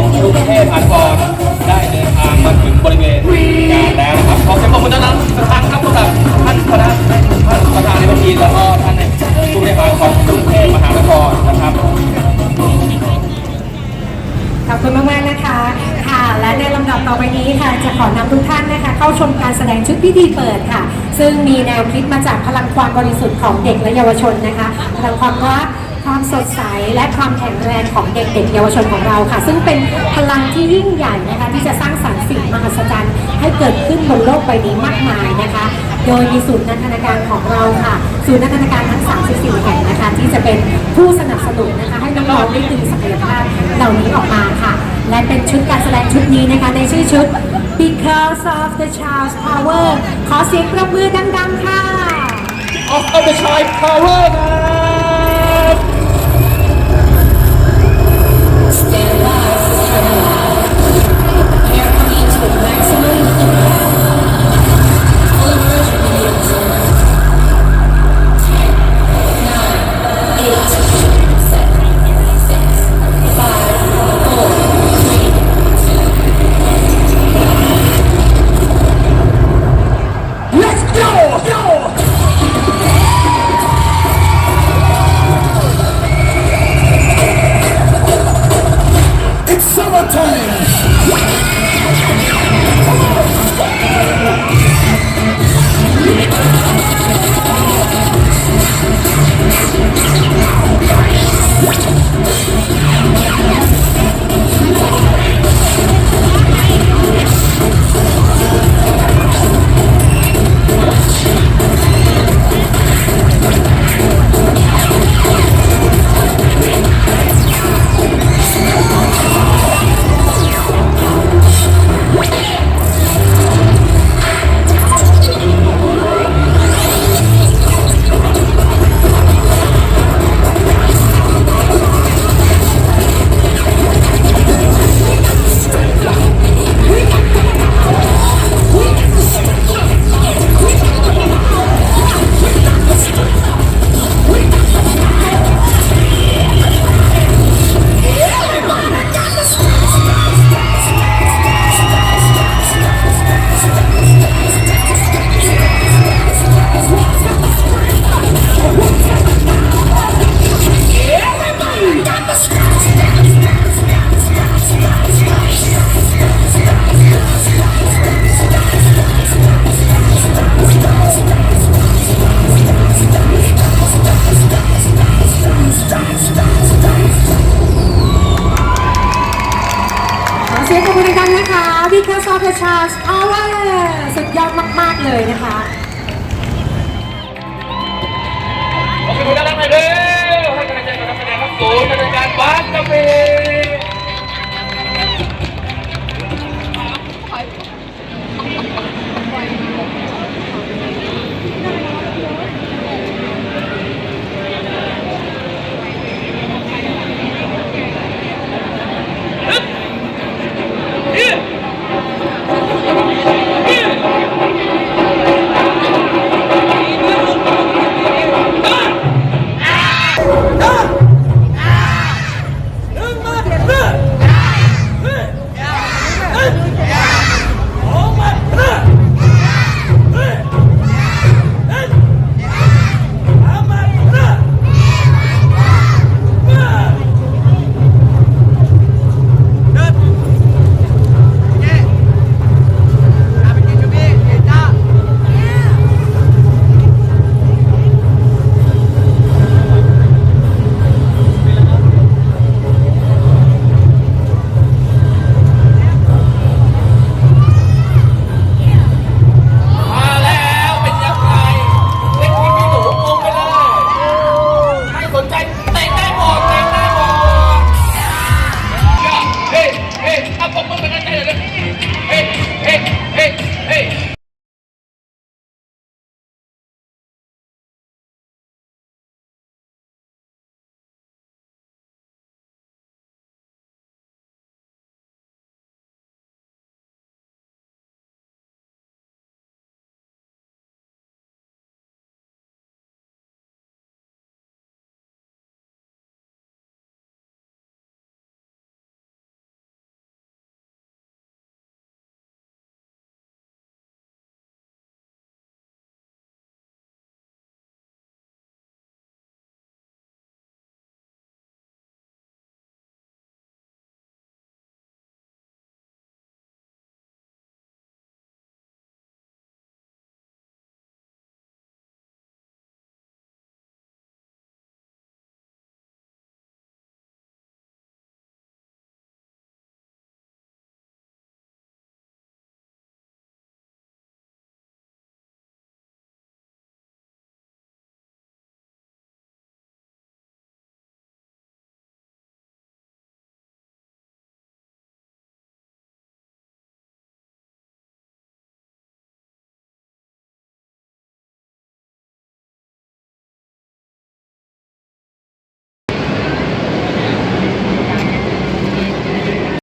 ของกรุงเทพมหานครได้เดินทางมาถึงบริเวณงานแล้วนะครับขอเสียงปรบมือต้อนรับสักครั้งครับสำหรับท่านคณะท่านประธานในพิธีแล้วก็ท่านผู้บริหารของกรุงเทพมหานครนะครับขอบคุณมากๆนะคะค่ะและในลำดับต่อไปนี้ค่ะจะขอนำทุกท่านนะคะ เข้าชมการแสดงชุดพิธีเปิดค่ะ ซึ่งมีแนวคิดมาจากพลังความบริสุทธิ์ของเด็กและเยาวชนนะคะพลังความรัก ความสดใสและความแข็งแรงของเด็กๆเยาวชนของเราค่ะ ซึ่งเป็นพลังที่ยิ่งใหญ่นะคะ ที่จะสร้างสรรค์สิ่งมหัศจรรย์ให้เกิดขึ้นบนโลกใบนี้มากมายนะคะ โดยมีศูนย์นันทนาการของเราค่ะศูนย์นันทนาการทั้ง 34 แห่งนะคะ ที่จะเป็นผู้สนับสนุนนะคะ ให้น้องๆได้ดึงศักยภาพเหล่านี้ออกมาค่ะ และเป็นชุดการแสดงชุดนี้นะคะในชื่อชุด Because of the Child's Power ขอเสียงปรบมือดังๆค่ะ of the Child Power ครับ เลยนะคะ